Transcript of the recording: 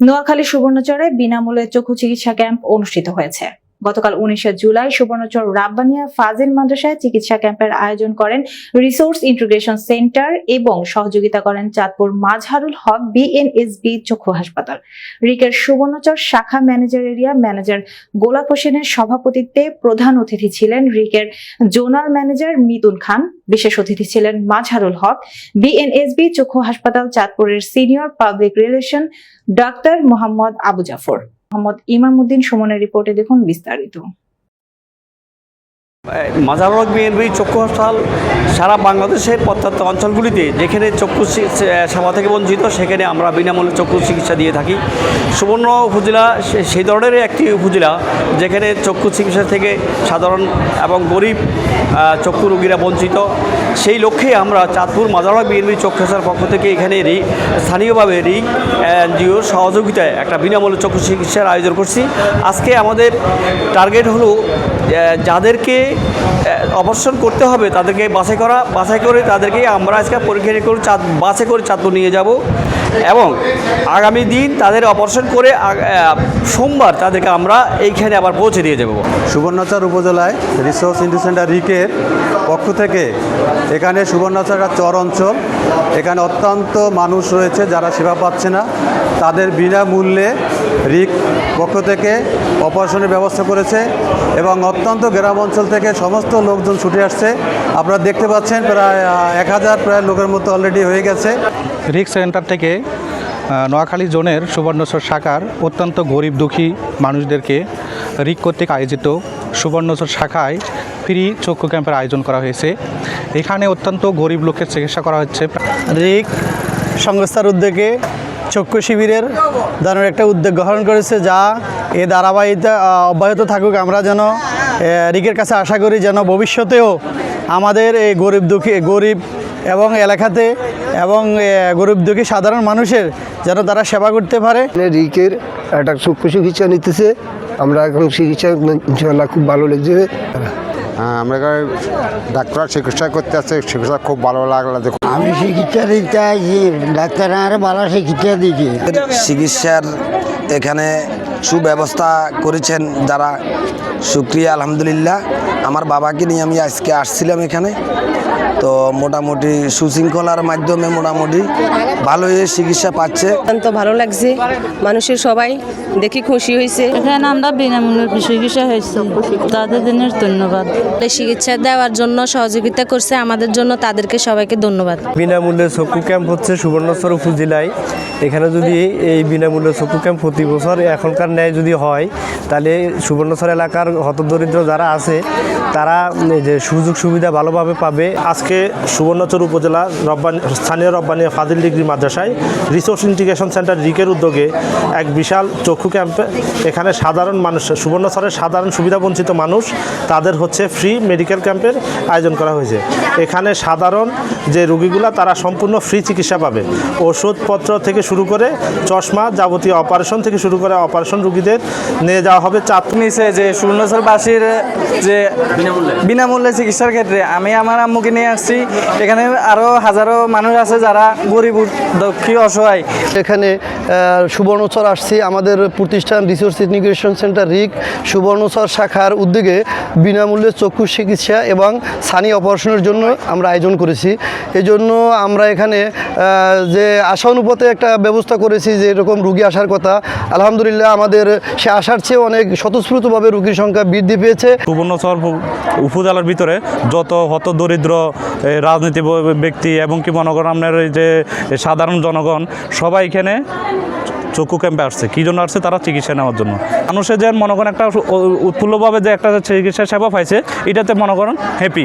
নোয়াখালী সুবর্ণচরে বিনামূল্যে চক্ষু চিকিৎসা ক্যাম্প অনুষ্ঠিত হয়েছে। গতকাল উনিশে জুলাই সুবর্ণচর রাব্বানিয়া ফাজিল মাদ্রাসায় চিকিৎসা ক্যাম্পের আয়োজন করেন রিসোর্স ইন্টিগ্রেশন সেন্টার এবং সহযোগিতা করেন চাঁদপুর মাঝহারুল হক বিএনএসবি চক্ষু হাসপাতাল। রিকের সুবর্ণচর শাখা ম্যানেজার এরিয়া ম্যানেজার গোলাপ হোসেনের সভাপতিত্বে প্রধান অতিথি ছিলেন রিকের জোনাল ম্যানেজার মিতুন খান, বিশেষ অতিথি ছিলেন মাঝহারুল হক বিএনএসবি চক্ষু হাসপাতাল চাঁদপুরের senior public relation doctor Mohammad Abu Jafar. Mohammad Imamuddin সুমনের রিপোর্টে দেখুন বিস্তারিত। মাজারক বিএনবি চক্ষু হাসপাতাল সারা বাংলাদেশের প্রত্যন্ত অঞ্চলগুলিতে যেখানে চক্ষু সেবা থেকে বঞ্চিত, সেখানে আমরা বিনামূল্যে চক্ষু চিকিৎসা দিয়ে থাকি। সুবর্ণ উপজেলা সেই ধরনের একটি উপজেলা যেখানে চক্ষু চিকিৎসা থেকে সাধারণ এবং গরিব চক্ষু রোগীরা বঞ্চিত। সেই লক্ষ্যে আমরা চাঁদপুর মাজারক বিএনবি চক্ষু হাসপাতাল পক্ষ থেকে এখানে রি স্থানীয়ভাবে রিক এনজিওর সহযোগিতায় একটা বিনামূল্যে চক্ষু চিকিৎসার আয়োজন করছি। আজকে আমাদের টার্গেট হলো যাদেরকে অপারেশন করতে হবে তাদেরকে বাছাই করা, বাছাই করে তাদেরকে আমরা আজকে পরীক্ষা করে চাঁদ বাসে করে চাঁদপুর নিয়ে যাব। এবং আগামী দিন তাদের অপারেশন করে সোমবার তাদেরকে আমরা এইখানে আবার পৌঁছে দিয়ে যাব। সুবর্ণচর উপজেলায় রিসোর্স ইন্ডু সেন্টার রিকের পক্ষ থেকে এখানে সুবর্ণচর চর অঞ্চল। এখানে অত্যন্ত মানুষ রয়েছে যারা সেবা পাচ্ছে না। তাদের বিনামূল্যে রিক পক্ষ থেকে অপারেশনের ব্যবস্থা করেছে এবং অত্যন্ত গ্রাম অঞ্চল থেকে সমস্ত লোকজন ছুটে আসছে। আপনারা দেখতে পাচ্ছেন প্রায় এক হাজার প্রায় লোকের মতো অলরেডি হয়ে গেছে। রিক সেন্টার থেকে নোয়াখালী জোনের সুবর্ণচর শাখার অত্যন্ত গরিব দুঃখী মানুষদেরকে রিক কর্তৃক আয়োজিত সুবর্ণচর শাখায় ফ্রি চক্ষু ক্যাম্পের আয়োজন করা হয়েছে। এখানে অত্যন্ত গরিব লোকের চিকিৎসা করা হচ্ছে। রিক সংস্থার উদ্যোগে চক্ষু শিবিরের দানের একটা উদ্যোগ গ্রহণ করেছে যা এ ধারাবাহিকতা অব্যাহত থাকুক। আমরা যেন রিকের কাছে আশা করি যেন ভবিষ্যতেও আমাদের এই গরিব দুঃখী, গরিব এবং এলাকাতে এবং গরিব দুঃখী সাধারণ মানুষের যেন তারা সেবা করতে পারে। রিকের একটা চক্ষু চিকিৎসা নিতেছে। আমরা এখন চিকিৎসা খুব ভালো লেগেছে। আমরা এখানে ডাক্তার চিকিৎসা করতে আসছে চিকিৎসা খুব ভালো লাগল দেখুন আমি চিকিৎসা দিতে আইছি ডাক্তার আরে ভালো চিকিৎসা দিচ্ছি চিকিৎসার এখানে সুব্যবস্থা করেছেন যারা। সুক্রিয়া আলহামদুলিল্লাহ। আমার বাবাকে নিয়ে আমি আজকে আসছিলাম এখানে। তো মোটামুটি সুশৃঙ্খলার মাধ্যমে মোটামুটি ভালোই চিকিৎসা পাচ্ছে। অত্যন্ত ভালো লাগছে মানুষের সবাই দেখি খুশি হয়েছে। এখানে আমরা বিনামূল্যে চিকিৎসা হয়েছি। তাদের দিনের ধন্যবাদ। চিকিৎসা দেওয়ার জন্য সহযোগিতা করছে আমাদের জন্য তাদেরকে সবাইকে ধন্যবাদ। বিনামূল্যে চক্ষু ক্যাম্প হচ্ছে সুবর্ণচর উপজেলায়। এখানে যদি এই বিনামূল্যে চক্ষু ক্যাম্প প্রতি বছর এখনকার ন্যায় যদি হয়, তাহলে সুবর্ণচর এলাকার হতদরিদ্র যারা আছে, তারা যে সুযোগ সুবিধা ভালোভাবে পাবে। আজকে সুবর্ণচর উপজেলা রব্বানি, স্থানীয় রব্বানি ফাজিল ডিগ্রি মাদ্রাসায় রিসোর্স ইন্টিগ্রেশন সেন্টার রিকের উদ্যোগে এক বিশাল চক্ষু ক্যাম্পে, এখানে সাধারণ মানুষ সুবর্ণচরের সাধারণ সুবিধাবঞ্চিত মানুষ, তাদের হচ্ছে ফ্রি মেডিকেল ক্যাম্পের আয়োজন করা হয়েছে। এখানে সাধারণ যে রুগীগুলা, তারা সম্পূর্ণ ফ্রি চিকিৎসা পাবে। ওষুধপত্র থেকে শুরু করে চশমা যাবতীয় অপারেশন থেকে শুরু করে অপারেশন রুগীদের নিয়ে যাওয়া হবে। চাঁদপুর নিচে যে সুবর্ণচরবাসীর যে বিনামূল্যে। চিকিৎসার ক্ষেত্রে আমি আমার আম্মুকে নিয়ে আসছি। এখানে আরও হাজারো মানুষ আছে যারা গরিব দক্ষী অসহায়। এখানে সুবর্ণচর আসছি। আমাদের প্রতিষ্ঠান resource integration centre RIC Subarnachar শাখার উদ্যোগে বিনামূল্যে চক্ষু চিকিৎসা এবং সানি অপারেশনের জন্য আমরা আয়োজন করেছি। এই জন্য আমরা এখানে যে আশা অনুপাতে একটা ব্যবস্থা করেছি যে এরকম রুগী আসার কথা। আলহামদুলিল্লাহ আমাদের সে আসার চেয়ে অনেক স্বতঃস্ফূর্তভাবে রুগীর সংখ্যা বৃদ্ধি পেয়েছে। সুবর্ণচর উপজেলার ভিতরে যত হত দরিদ্র রাজনীতি ব্যক্তি এবং কি মনে করেন আপনার যে সাধারণ জনগণ, সবাই এখানে চক্ষু ক্যাম্পে আসছে। কী জন্য আসছে? তারা চিকিৎসা নেওয়ার জন্য। মানুষের যে মনে করেন একটা উৎফুল্লভাবে যে একটা চিকিৎসা সেবা পাইছে, এটাতে মনে করেন হ্যাপি